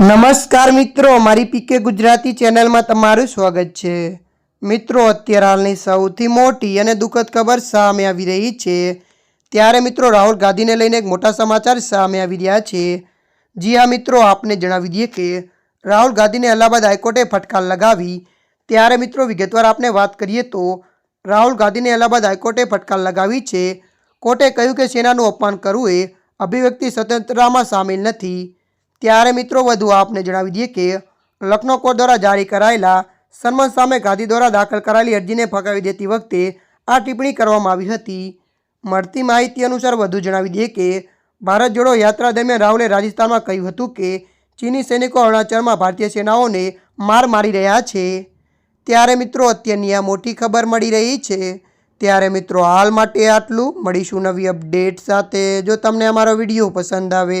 નમસ્કાર મિત્રો, મારી પીકે ગુજરાતી ચેનલમાં તમારું સ્વાગત છે. મિત્રો, અત્યારે હાલની સૌથી મોટી અને દુઃખદ ખબર સામે આવી રહી છે. ત્યારે મિત્રો, રાહુલ ગાંધીને લઈને એક મોટા સમાચાર સામે આવી રહ્યા છે. જી હા, મિત્રો, આપને જણાવી દઈએ કે રાહુલ ગાંધીને અલ્હાબાદ હાઈકોર્ટે ફટકાર લગાવી. ત્યારે મિત્રો, વિગતવાર આપણે વાત કરીએ તો રાહુલ ગાંધીને અલ્હાબાદ હાઈકોર્ટે ફટકાર લગાવી છે. કોર્ટે કહ્યું કે સેનાનું અપમાન કરવું એ અભિવ્યક્તિ સ્વતંત્રતામાં સામેલ નથી. ત્યારે મિત્રો વધુ આપને જણાવી દઈએ કે લખનૌ કોર્ટ દ્વારા જારી કરાયેલા સન્માન સામે ગાંધી દ્વારા દાખલ કરાયેલી અરજીને ફગાવી દેતી વખતે આ ટિપ્પણી કરવામાં આવી હતી. મળતી માહિતી અનુસાર વધુ જણાવી દઈએ કે ભારત જોડો યાત્રા દરમિયાન રાહુલે રાજસ્થાનમાં કહ્યું હતું કે ચીની સૈનિકો અરુણાચલમાં ભારતીય સેનાઓને માર મારી રહ્યા છે. ત્યારે મિત્રો અત્યારની આ મોટી ખબર મળી રહી છે. ત્યારે મિત્રો હાલ માટે આટલું. મળીશું નવી અપડેટ સાથે. જો તમને અમારો વીડિયો પસંદ આવે